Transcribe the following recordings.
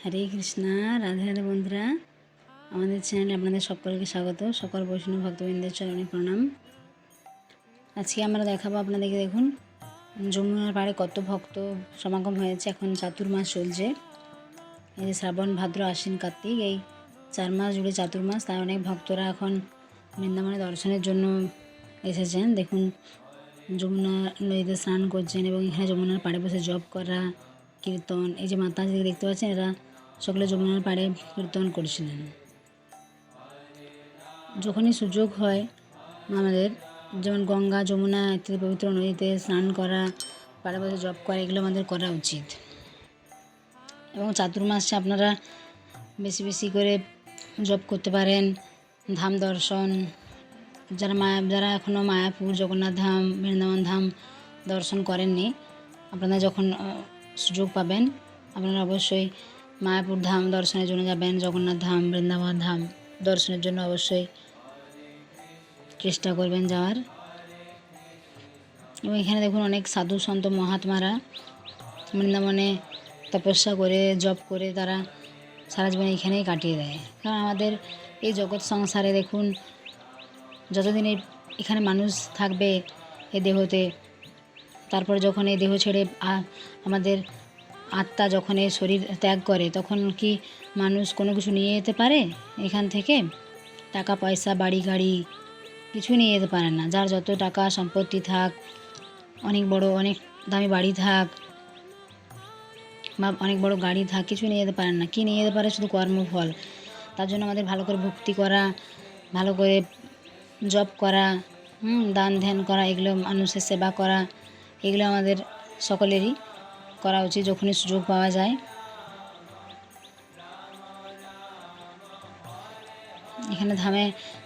হরে কৃষ্ণা, রাধে রাধে বন্ধুরা। আমাদের চ্যানেলে আপনাদের সকলকে স্বাগত। সকল বৈষ্ণব ভক্তবৃন্দের চরণে প্রণাম। আজকে আমরা দেখাবো আপনাদেরকে দেখুন, যমুনার পাড়ে কত ভক্ত সমাগম হয়েছে। এখন চাতুর্মাস চলছে। এই যে শ্রাবণ, ভাদ্র, আশ্বিন, কার্তিক, এই চার মাস জুড়ে চাতুর্মাস তাই অনেক ভক্তরা এখন বৃন্দাবনে দর্শনের জন্য এসেছেন। দেখুন, যমুনা নদীতে স্নান করছেন এবং এখানে যমুনার পাড়ে বসে জব করা কীর্তন, এই যে মাতাজিকে দেখতে পাচ্ছেন, এরা সকলে যমুনার পাড়ে কীর্তন করছিলেন। যখনই সুযোগ হয়, আমাদের যেমন গঙ্গা, যমুনা ইত্যাদি পবিত্র নদীতে স্নান করা পাড়ে বসে জব করা, এগুলো আমাদের করা উচিত। এবং চাতুর্মাসে আপনারা বেশি বেশি করে জব করতে পারেন, ধাম দর্শন। যারা মায়া যারা এখনও মায়াপুর, জগন্নাথ ধাম, বৃন্দাবন ধাম দর্শন করেননি, আপনারা যখন সুযোগ পাবেন। আপনারা অবশ্যই মায়াপুর ধাম দর্শনের জন্য যাবেন, জগন্নাথ ধাম, বৃন্দাবন ধাম দর্শনের জন্য অবশ্যই চেষ্টা করবেন যাওয়ার। এবং এখানে দেখুন অনেক সাধু সন্ত মহাত্মারা বৃন্দাবনে তপস্যা করে জব করে তারা সারা জীবন এখানেই কাটিয়ে দেয়। কারণ আমাদের এই জগৎ সংসারে দেখুন, যতদিন এখানে মানুষ থাকবে এ দেহতে তারপরে যখন এই দেহ ছেড়ে আমাদের আত্মা যখন এই শরীর ত্যাগ করে, তখন কি মানুষ কোনো কিছু নিয়ে যেতে পারে এখান থেকে? টাকা, পয়সা, বাড়ি, গাড়ি কিছু নিয়ে যেতে পারে না। যার যত টাকা, সম্পত্তি থাক, অনেক বড়, অনেক দামি বাড়ি থাক, বা অনেক বড় গাড়ি থাক, কিছু নিয়ে যেতে পারেন না। কি নিয়ে যেতে পারে? শুধু কর্মফল তার জন্য আমাদের ভালো করে ভক্তি করা, ভালো করে জব করা, হুম, দান ধ্যান করা, এগুলো মানুষের সেবা করা এগুলো আমাদের সকলেরই করা উচিত যখনই সুযোগ পাওয়া যায়। এখানে ধামে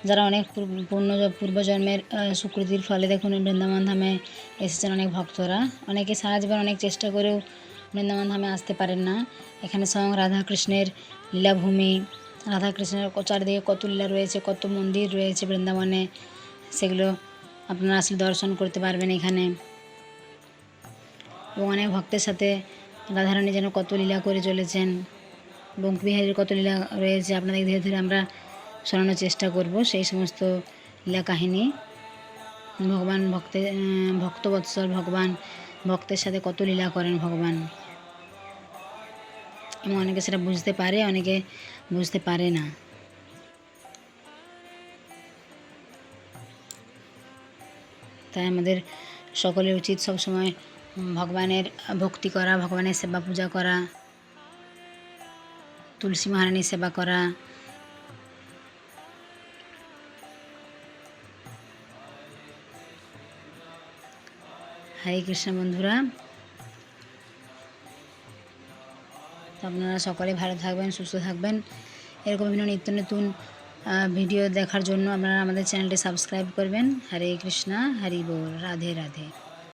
যারা অনেক পূর্ণ, পূর্বজন্মের সুকৃতির ফলে দেখুন বৃন্দাবন ধামে এসেছেন অনেক ভক্তরা। অনেকে সারা জীবন অনেক চেষ্টা করেও বৃন্দাবন ধামে আসতে পারেন না। এখানে স্বয়ং রাধাকৃষ্ণের লীলাভূমি, রাধাকৃষ্ণের চারিদিকে কত লীলা রয়েছে, কত মন্দির রয়েছে বৃন্দাবনে, সেগুলো আপনারা আসলে দর্শন করতে পারবেন এখানে। এবং অনেক ভক্তের সাথে রাধারানী যেন কত লীলা করে চলেছেন বঙ্কবিহারীর কত লীলা রয়েছে আপনাদের ধীরে ধীরে আমরা শোনানোর চেষ্টা করব সেই সমস্ত লীলা কাহিনী। ভগবান ভক্তের আহ, ভক্তবৎসল ভগবান ভক্তের সাথে কত লীলা করেন ভগবান। এবং অনেকে সেটা বুঝতে পারে অনেকে বুঝতে পারে না। তাই আমাদের সকলের উচিত সবসময় ভগবানের ভক্তি করা, ভগবানের সেবা পূজা করা, তুলসী মহারানীর সেবা করা। হরে কৃষ্ণ বন্ধুরা আপনারা সকলে ভালো থাকবেন, সুস্থ থাকবেন। এরকম বিভিন্ন নিত্য নতুন ভিডিও দেখার জন্য আপনারা আমাদের চ্যানেলটি সাবস্ক্রাইব করবেন। হরে কৃষ্ণা, হরি বল, রাধে রাধে।